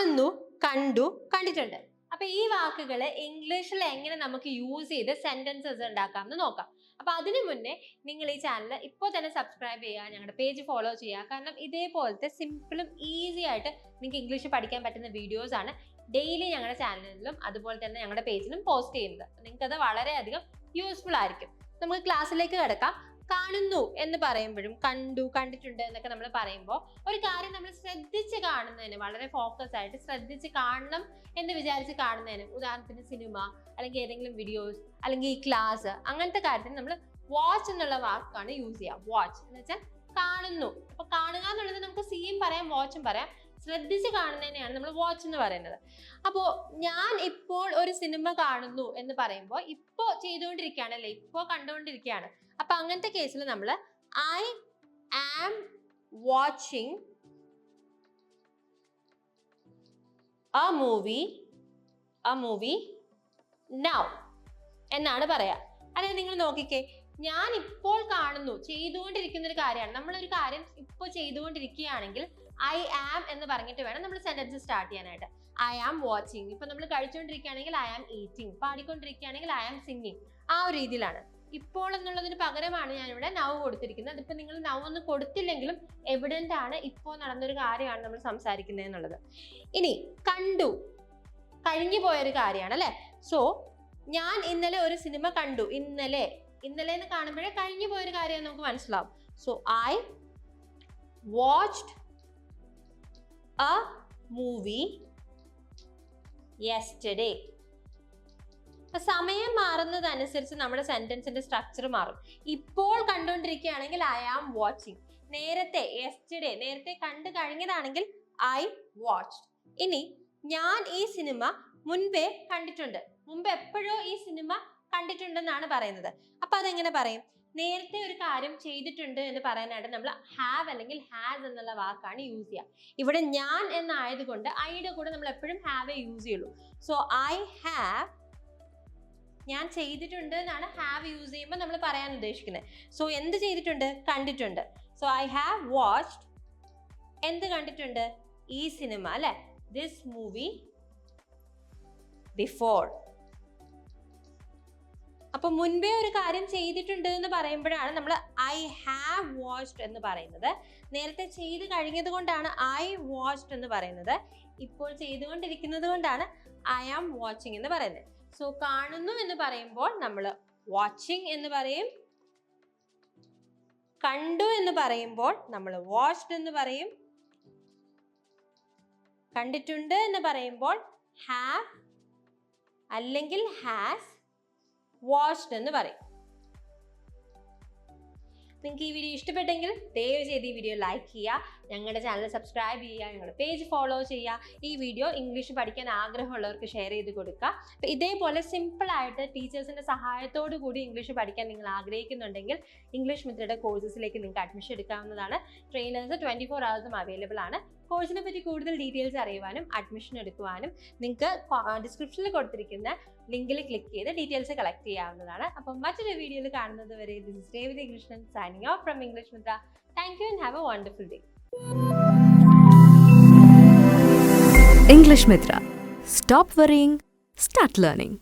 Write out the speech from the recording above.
കാണുന്നു കണ്ടു കണ്ടിട്ടുണ്ട്. അപ്പൊ ഈ വാക്കുകൾ ഇംഗ്ലീഷിൽ എങ്ങനെ നമുക്ക് യൂസ് ചെയ്ത് സെന്റൻസസ് ഉണ്ടാക്കാം എന്ന് നോക്കാം. അപ്പൊ അതിനു മുന്നേ നിങ്ങൾ ഈ ചാനൽ ഇപ്പോൾ തന്നെ സബ്സ്ക്രൈബ് ചെയ്യുക ഞങ്ങളുടെ പേജ് ഫോളോ ചെയ്യുക. കാരണം ഇതേപോലത്തെ സിമ്പിളും ഈസി ആയിട്ട് നിങ്ങൾക്ക് ഇംഗ്ലീഷ് പഠിക്കാൻ പറ്റുന്ന വീഡിയോസ് ആണ് ഡെയിലി ഞങ്ങളുടെ ചാനലിലും അതുപോലെ തന്നെ ഞങ്ങളുടെ പേജിലും പോസ്റ്റ് ചെയ്യുന്നത്. നിങ്ങൾക്ക് അത് വളരെയധികം യൂസ്ഫുൾ ആയിരിക്കും. നമുക്ക് ക്ലാസ്സിലേക്ക് കിടക്കാം. കാണുന്നു എന്ന് പറയുമ്പോഴും കണ്ടു കണ്ടിട്ടുണ്ട് എന്നൊക്കെ നമ്മൾ പറയുമ്പോൾ ഒരു കാര്യം നമ്മൾ ശ്രദ്ധിച്ച് കാണുന്നതിന് വളരെ ഫോക്കസ് ആയിട്ട് ശ്രദ്ധിച്ച് കാണണം എന്ന് വിചാരിച്ച് കാണുന്നതിന് ഉദാഹരണത്തിന് സിനിമ അല്ലെങ്കിൽ ഏതെങ്കിലും വീഡിയോസ് അല്ലെങ്കിൽ ഈ ക്ലാസ് അങ്ങനത്തെ കാര്യത്തിന് നമ്മൾ വാച്ച് എന്നുള്ള വാക്കാണ് യൂസ് ചെയ്യുക. വാച്ച് എന്ന് വെച്ചാൽ കാണുന്നു. അപ്പൊ കാണുക എന്നുള്ളത് നമുക്ക് സീയും പറയാം വാച്ചും പറയാം. ശ്രദ്ധിച്ച് കാണുന്നതിനെയാണ് നമ്മൾ വാച്ച് എന്ന് പറയുന്നത്. അപ്പോൾ ഞാൻ ഇപ്പോൾ ഒരു സിനിമ കാണുന്നു എന്ന് പറയുമ്പോൾ ഇപ്പോൾ ചെയ്തുകൊണ്ടിരിക്കുകയാണല്ലേ ഇപ്പോൾ കണ്ടുകൊണ്ടിരിക്കുകയാണ്. അപ്പൊ അങ്ങനത്തെ കേസിൽ നമ്മൾ I am watching a movie a movie now എന്നാണ് പറയാ. അതായത് നിങ്ങൾ നോക്കിക്കേ. ഞാൻ ഇപ്പോൾ കാണുന്നു ചെയ്തുകൊണ്ടിരിക്കുന്ന ഒരു കാര്യമാണ്. നമ്മളൊരു കാര്യം ഇപ്പോൾ ചെയ്തുകൊണ്ടിരിക്കുകയാണെങ്കിൽ ഐ ആം എന്ന് പറഞ്ഞിട്ട് വേണം നമ്മൾ സെന്റൻസ് സ്റ്റാർട്ട് ചെയ്യാനായിട്ട്. ഐ ആം വാച്ചിങ് ഇപ്പൊ നമ്മൾ കഴിച്ചുകൊണ്ടിരിക്കുകയാണെങ്കിൽ ഐ ആം ഈറ്റിംഗ് പാടിക്കൊണ്ടിരിക്കുകയാണെങ്കിൽ ഐ ആം സിംഗിങ് ആ ഒരു രീതിയിലാണ്. ഇപ്പോൾ എന്നുള്ളതിന് പകരമാണ് ഞാനിവിടെ നൗ കൊടുത്തിരിക്കുന്നത്. അതിപ്പോ നിങ്ങൾ നൗ ഒന്ന് കൊടുത്തില്ലെങ്കിലും എവിഡന്റ് ആണ് ഇപ്പോൾ നടന്നൊരു കാര്യമാണ് നമ്മൾ സംസാരിക്കുന്നത് എന്നുള്ളത്. ഇനി കണ്ടു. കഴിഞ്ഞു പോയൊരു കാര്യമാണ് അല്ലെ? സോ ഞാൻ ഇന്നലെ ഒരു സിനിമ കണ്ടു. ഇന്നലെ. ഇന്നലെ എന്ന് കാണുമ്പോഴേ കഴിഞ്ഞു പോയൊരു കാര്യം നമുക്ക് മനസ്സിലാവും. So I watched a movie yesterday സമയം മാറുന്നതനുസരിച്ച് നമ്മുടെ സെന്റൻസിന്റെ സ്ട്രക്ചർ മാറും. ഇപ്പോൾ കണ്ടുകൊണ്ടിരിക്കുകയാണെങ്കിൽ ഐ ആം വാച്ചിങ് നേരത്തെ യെസ്റ്റർഡേ നേരത്തെ കണ്ടു കഴിഞ്ഞതാണെങ്കിൽ ഐ വാച്ച് ഇനി ഞാൻ ഈ സിനിമ മുൻപേ കണ്ടിട്ടുണ്ട്. മുമ്പ് എപ്പോഴോ ഈ സിനിമ കണ്ടിട്ടുണ്ടെന്നാണ് പറയുന്നത്. അപ്പൊ അതെങ്ങനെ പറയും? നേരത്തെ ഒരു കാര്യം ചെയ്തിട്ടുണ്ട് എന്ന് പറയാനായിട്ട് നമ്മൾ ഹാവ് അല്ലെങ്കിൽ ഹാസ് എന്നുള്ള വാക്കാണ് യൂസ് ചെയ്യുക. ഇവിടെ ഞാൻ എന്നായതുകൊണ്ട് ഐയുടെ കൂടെ നമ്മൾ എപ്പോഴും ഹാവേ യൂസ് ചെയ്യുള്ളൂ. സോ ഐ ഹാവ് ഞാൻ ചെയ്തിട്ടുണ്ട് എന്നാണ് ഹാവ് യൂസ് ചെയ്യുമ്പോൾ നമ്മൾ പറയാൻ ഉദ്ദേശിക്കുന്നത് സോ എന്ത് ചെയ്തിട്ടുണ്ട്? കണ്ടിട്ടുണ്ട്. സോ ഐ ഹാവ് വാച്ച്ഡ് എന്ത് കണ്ടിട്ടുണ്ട്? ഈ സിനിമ അല്ലെ? ദിസ് മൂവി ബിഫോർ അപ്പൊ മുൻപേ ഒരു കാര്യം ചെയ്തിട്ടുണ്ട് എന്ന് പറയുമ്പോഴാണ് നമ്മൾ ഐ ഹാവ് വാച്ച്ഡ് എന്ന് പറയുന്നത്. നേരത്തെ ചെയ്ത് കഴിഞ്ഞത് കൊണ്ടാണ് ഐ വാച്ച്ഡ് എന്ന് പറയുന്നത്. ഇപ്പോൾ ചെയ്തുകൊണ്ടിരിക്കുന്നത് കൊണ്ടാണ് ഐ ആം വാച്ചിങ് എന്ന് പറയുന്നത്. സോ കാണുന്നു എന്ന് പറയുമ്പോൾ നമ്മൾ വാച്ചിങ് എന്ന് പറയും. കണ്ടു എന്ന് പറയുമ്പോൾ നമ്മൾ വാച്ച്ഡ് എന്ന് പറയും. കണ്ടിട്ടുണ്ട് എന്ന് പറയുമ്പോൾ ഹാവ് അല്ലെങ്കിൽ ഹാസ് വാച്ച്ഡ് എന്ന് പറയും. നിങ്ങൾക്ക് ഈ വീഡിയോ ഇഷ്ടപ്പെട്ടെങ്കിൽ ദയവ് ചെയ്ത് ഈ വീഡിയോ ലൈക്ക് ചെയ്യുക ഞങ്ങളുടെ ചാനൽ സബ്സ്ക്രൈബ് ചെയ്യുക ഞങ്ങളുടെ പേജ് ഫോളോ ചെയ്യുക ഈ വീഡിയോ ഇംഗ്ലീഷ് പഠിക്കാൻ ആഗ്രഹമുള്ളവർക്ക് ഷെയർ ചെയ്ത് കൊടുക്കുക. അപ്പോൾ ഇതേപോലെ സിമ്പിളായിട്ട് ടീച്ചേഴ്സിന്റെ സഹായത്തോടു കൂടി ഇംഗ്ലീഷ് പഠിക്കാൻ നിങ്ങൾ ആഗ്രഹിക്കുന്നുണ്ടെങ്കിൽ ഇംഗ്ലീഷ് മിത്രയുടെ കോഴ്സസിലേക്ക് നിങ്ങൾക്ക് അഡ്മിഷൻ എടുക്കാവുന്നതാണ്. ട്രെയിനേഴ്സ് ട്വന്റി ഫോർ അവേഴ്സും അവൈലബിൾ ആണ്. കോഴ്സിനെ പറ്റി കൂടുതൽ ഡീറ്റെയിൽസ് അറിയുവാനും അഡ്മിഷൻ എടുക്കുവാനും നിങ്ങൾക്ക് ഡിസ്ക്രിപ്ഷനിൽ കൊടുത്തിരിക്കുന്ന ലിങ്കിൽ ക്ലിക്ക് ചെയ്ത് ഡീറ്റെയിൽസ് കളക്ട് ചെയ്യാവുന്നതാണ് അപ്പം മറ്റൊരു വീഡിയോയിൽ കാണുന്നത് വരെ this is Revathi Krishnan signing off from English Mitra thank you and have a wonderful day English Mitra. Stop worrying, start learning.